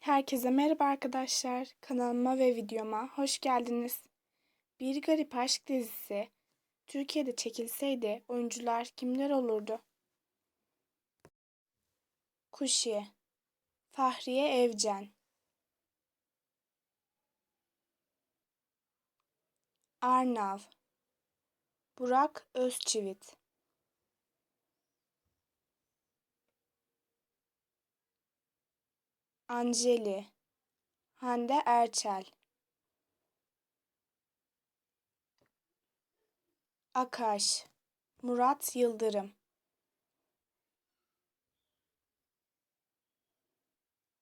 Herkese merhaba arkadaşlar. Kanalıma ve videoma hoş geldiniz. Bir Garip Aşk dizisi Türkiye'de çekilseydi oyuncular kimler olurdu? Kuşi Fahriye Evcen Arnav Burak Özçivit Anjeli Hande Erçel Akaş Murat Yıldırım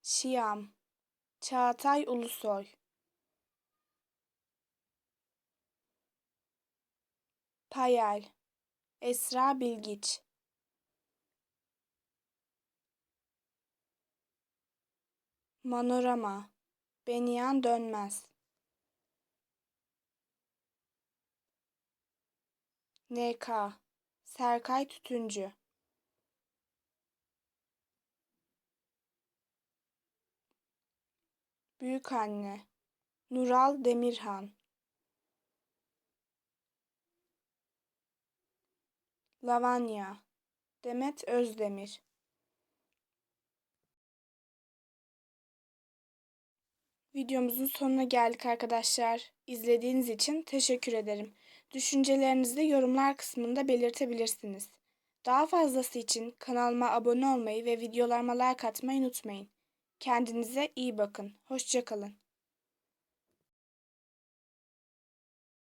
Şiyam Çağatay Ulusoy Payal Esra Bilgiç Manorama. Beniyan Dönmez. NK Serkay Tütüncü. Büyükanne Nural Demirhan. Lavanya. Demet Özdemir Videomuzun sonuna geldik arkadaşlar. İzlediğiniz için teşekkür ederim. Düşüncelerinizi yorumlar kısmında belirtebilirsiniz. Daha fazlası için kanalıma abone olmayı ve videolarıma like atmayı unutmayın. Kendinize iyi bakın. Hoşçakalın.